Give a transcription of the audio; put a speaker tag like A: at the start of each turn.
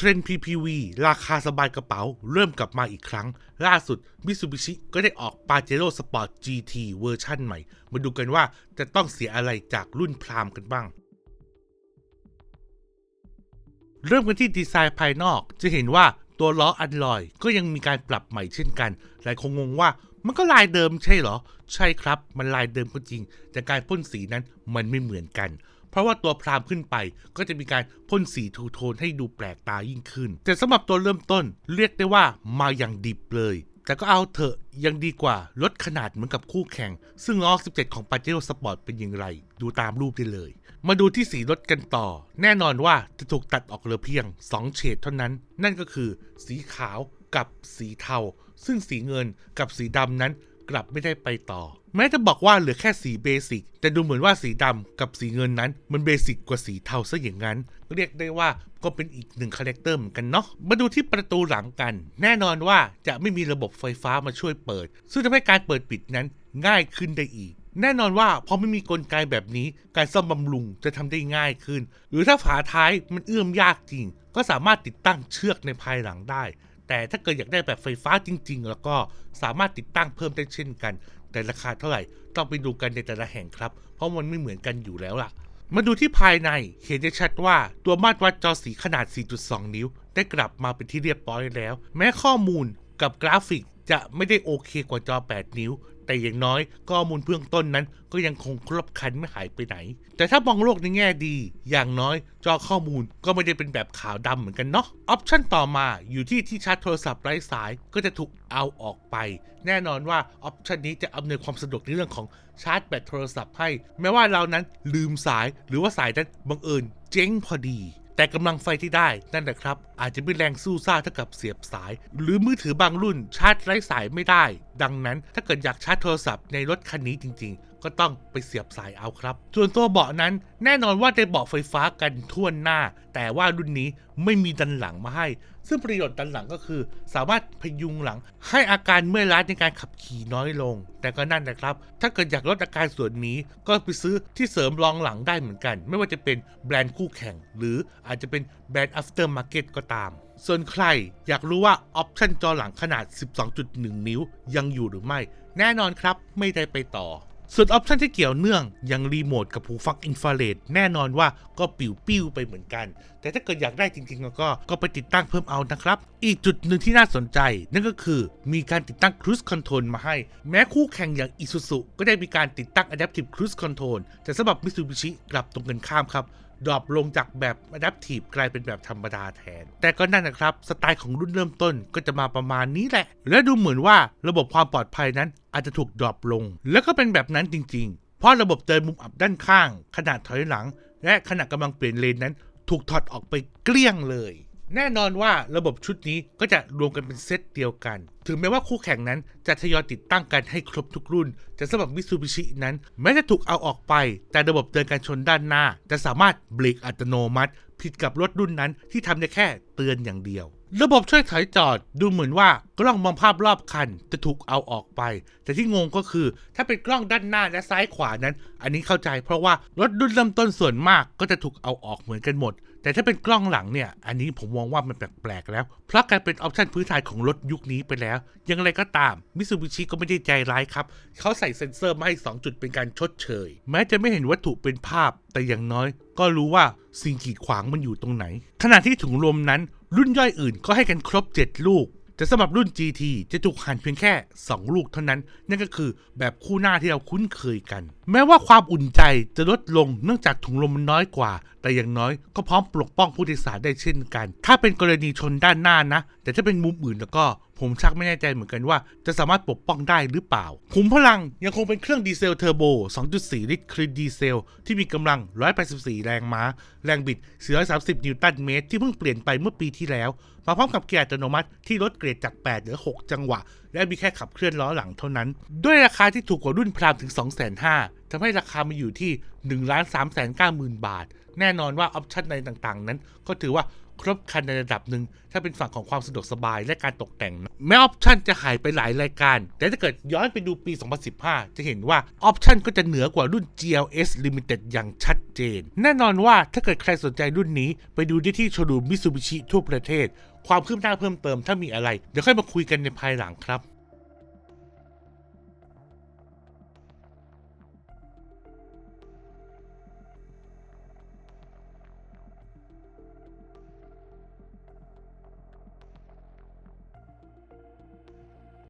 A: ทรนด์ PPV ราคาสบายกระเป๋า เริ่มกลับมาอีกครั้ง ล่าสุด Mitsubishi ก็ได้ออก Pajero Sport GT เวอร์ชั่นใหม่ มาดูกันว่าจะต้องเสียอะไรจากรุ่นพรามกันบ้าง เริ่มกันที่ดีไซน์ภายนอกจะเห็นว่าตัวล้ออันลอยก็ยังมีการปรับใหม่เช่นกัน หลายคงงงว่ามันก็ลายเดิมใช่เหรอ ใช่ครับ มันลายเดิมก็จริง แต่การพ่นสีนั้นมันไม่เหมือนกัน เพราะว่าตัวพรามขึ้นไปก็จะมีการพ่นสีทูโทนให้ดูแปลกตายิ่งขึ้น แต่สำหรับตัวเริ่มต้นเรียกได้ว่ามาอย่างดิบเลย แต่ก็เอาเถอะยังดีกว่าลดขนาดเหมือนกับคู่แข่ง ซึ่งล้อ17 ของ Pajero Sport เป็นอย่างไร ดูตามรูปได้เลย มาดูที่สีรถกันต่อ แน่นอนว่าจะถูกตัดออกเหลือเพียง 2 เฉดเท่านั้น นั่นก็คือสีขาวกับสีเทา ซึ่งสีเงินกับสีดำนั้น กลับไม่ได้ไปต่อ แม้จะบอกว่าเหลือแค่สีเบสิกแต่ดูเหมือนว่าสีดำกับสีเงินนั้น มันเบสิกกว่าสีเทาซะอย่างนั้น เรียกได้ว่าก็เป็นอีกหนึ่งคาแรคเตอร์เหมือนกันเนาะมาดูที่ประตูหลังกัน แน่นอนว่าจะไม่มีระบบไฟฟ้ามาช่วยเปิด ซึ่งทำให้การเปิดปิดนั้นง่ายขึ้นได้อีกแน่นอนว่าพอไม่มีกลไกแบบนี้ การซ่อมบำรุงจะทำได้ง่ายขึ้น หรือถ้าฝาท้ายมันเอื้อมยากจริง ก็สามารถติดตั้งเชือกในภายหลังได้ แต่ถ้าเกิดอยากได้แบบไฟฟ้าจริง ๆ แล้วก็สามารถติดตั้งเพิ่มได้เช่นกัน แต่ราคาเท่าไหร่ต้องไปดูกันในแต่ละแห่งครับ เพราะมันไม่เหมือนกันอยู่แล้วล่ะ มาดูที่ภายในเห็นได้ชัดว่าตัวมาตรวัดจอสีขนาด 4.2 นิ้ว ได้กลับมาเป็นที่เรียบร้อยแล้ว แม้ข้อมูลกับกราฟิกจะไม่ได้โอเคกว่าจอ 8 นิ้ว แต่อย่างน้อยข้อมูลเบื้องต้นนั้น ก็ยังคงครบครันไม่หายไปไหน แต่ถ้ามองโลกในแง่ดี อย่างน้อย จอข้อมูลก็ไม่ได้เป็นแบบขาวดำเหมือนกันเนาะออปชันต่อมาอยู่ที่ที่ชาร์จโทรศัพท์ไร้สายก็จะถูกเอาออกไป แน่นอนว่าออปชันนี้จะอำนวยความสะดวกในเรื่องของชาร์จแบตโทรศัพท์ให้ แม้ว่าเรานั้นลืมสายหรือว่าสายนั้นบังเอิญเจ๊งพอดี แต่กำลังไฟที่ได้นั่นแหละครับ อาจจะไม่แรงสู้ซ่าเท่ากับเสียบสาย หรือมือถือบางรุ่นชาร์จไร้สายไม่ได้ ดังนั้นถ้าเกิดอยากชาร์จโทรศัพท์ในรถคันนี้จริง ๆ ก็ต้องไปเสียบสายเอาครับ ส่วนตัวเบาะนั้นแน่นอนว่าได้เบาะไฟฟ้ากันทั่วหน้า แต่ว่ารุ่นนี้ไม่มีดันหลังมาให้ ซึ่งประโยชน์ดันหลังก็คือ สามารถพยุงหลัง ให้อาการเมื่อยล้าในการขับขี่น้อยลง แต่ก็นั่นนะครับ ถ้าเกิดอยากลดอาการส่วนนี้ ก็ไปซื้อที่เสริมรองหลังได้เหมือนกัน ไม่ว่าจะเป็นแบรนด์คู่แข่ง หรืออาจจะเป็นแบรนด์ after market ก็ตามส่วนใครอยากรู้ว่าออปชันจอหลังขนาด 12.1 นิ้วยังอยู่หรือไม่ แน่นอนครับไม่ได้ไปต่อ ส่วนออปชันที่เกี่ยวเนื่องอย่างรีโมทกับหูฟังอินฟราเรดแน่นอนว่าก็ปิวปิ้วไปเหมือนกัน แต่ถ้าเกิดอยากได้จริงๆแล้วก็ก็ไปติดตั้งเพิ่มเอานะครับ อีกจุดหนึ่งที่น่าสนใจ นั่นก็คือมีการติดตั้งครูสคอนโทรลมาให้ แม้คู่แข่งอย่างอิซูซุก็ได้มีการติดตั้ง Adaptive Cruise Control แต่สำหรับ Mitsubishi กลับตรงกันข้ามครับ ดรอปลงจากแบบ Adaptive กลายเป็นแบบธรรมดาแทน แต่ก็นั่นนะครับ สไตล์ของรุ่นเริ่มต้นก็จะมาประมาณนี้แหละ และดูเหมือนว่าระบบความปลอดภัยนั้นอาจจะถูกดรอปลง แล้วก็เป็นแบบนั้นจริง ๆ เพราะระบบเตือนมุมอับด้านข้าง ขนาดถอยหลัง และขณะกำลังเปลี่ยนเลนนั้น ถูกถอดออกไปเกลี้ยงเลย แน่นอนว่าระบบชุดนี้ก็จะรวมกันเป็นเซตเดียวกันถึงแม้ว่าคู่แข่งนั้นจะทยอยติดตั้งกันให้ครบทุกรุ่น แต่สำหรับ Mitsubishi นั้น แม้จะถูกเอาออกไป แต่ระบบเตือนการชนด้านหน้า จะสามารถเบรกอัตโนมัติ ผิดกับรถรุ่นนั้นที่ทำได้แค่เตือนอย่างเดียว ระบบช่วยถอยจอดดูเหมือนว่ากล้องมองภาพรอบคันจะถูกเอาออกไป แต่ที่งงก็คือ ถ้าเป็นกล้องด้านหน้าและซ้ายขวานั้น อันนี้เข้าใจ เพราะว่ารถรุ่นเริ่มต้นส่วนมากก็จะถูกเอาออกเหมือนกันหมดแต่ถ้าเป็นกล้องหลังเนี่ย อันนี้ผมมองว่ามันแปลกๆแล้ว เพราะกลายเป็นออปชันพื้นฐานของรถยุคนี้ไปแล้วยังไรก็ตามมิ t ซูบิชิก็ไม่ได้ใจร้ายครับ เขาใส่เซ็นเซอร์มาให้ 2 จุดเป็นการชดเชย แม้จะไม่เห็นวัตถุเป็นภาพ แต่อย่างน้อย ก็รู้ว่าสิ่งกีดขวางมันอยู่ตรงไหน ขณะที่ถุงลมนั้น รุ่นย่อยอื่นก็ให้กันครบ 7 ลูกแต่สำหรับรุ่น GT จะถูกหั่นเพียงแค่ 2 ลูกเท่านั้น นั่นก็คือแบบคู่หน้าที่เราคุ้นเคยกัน แม้ว่าความอุ่นใจจะลดลงเนื่องจากถุงลมมันน้อยกว่า แต่อย่างน้อยก็พร้อมปกป้องผู้โดยสารได้เช่นกัน ถ้าเป็นกรณีชนด้านหน้านะ แต่ถ้าเป็นมุมอื่นแล้วก็ผมชักไม่แน่ใจเหมือนกันว่า จะสามารถปกป้องได้หรือเปล่า ขุมพลังยังคงเป็นเครื่องดีเซลเทอร์โบ 2.4 ลิตรคลีนดีเซล ที่มีกำลัง 184 แรงม้า แรงบิด 430 นิวตันเมตร ที่เพิ่งเปลี่ยนไปเมื่อปีที่แล้ว มาพร้อมกับเกียร์อัตโนมัติที่ลดเกรดจาก 8 เหลือ 6 จังหวะ และมีแค่ขับเคลื่อนล้อหลังเท่านั้น ด้วยราคาที่ถูกกว่ารุ่นพรามถึง 2,500 ทำให้ราคามาอยู่ที่ 1 3 9 0 0 0 0 บาท แน่นอนว่าออปชันในต่างๆ นั้น ก็ถือว่าครบครันในระดับหนึ่ง ถ้าเป็นฝั่งของความสะดวกสบายและการตกแต่ง แม้ออปชันจะหายไปหลายรายการ แต่ถ้าเกิดย้อนไปดูปี 2015 จะเห็นว่าออปชันก็จะเหนือกว่ารุ่น GLS Limited อย่างชัดเจน แน่นอนว่าถ้าเกิดใครสนใจรุ่นนี้ ไปดูได้ที่โชว์รูมมิซูบิชิทั่วประเทศ ความคืบหน้าเพิ่มเติมถ้ามีอะไร เดี๋ยวค่อยมาคุยกันในภายหลังครับ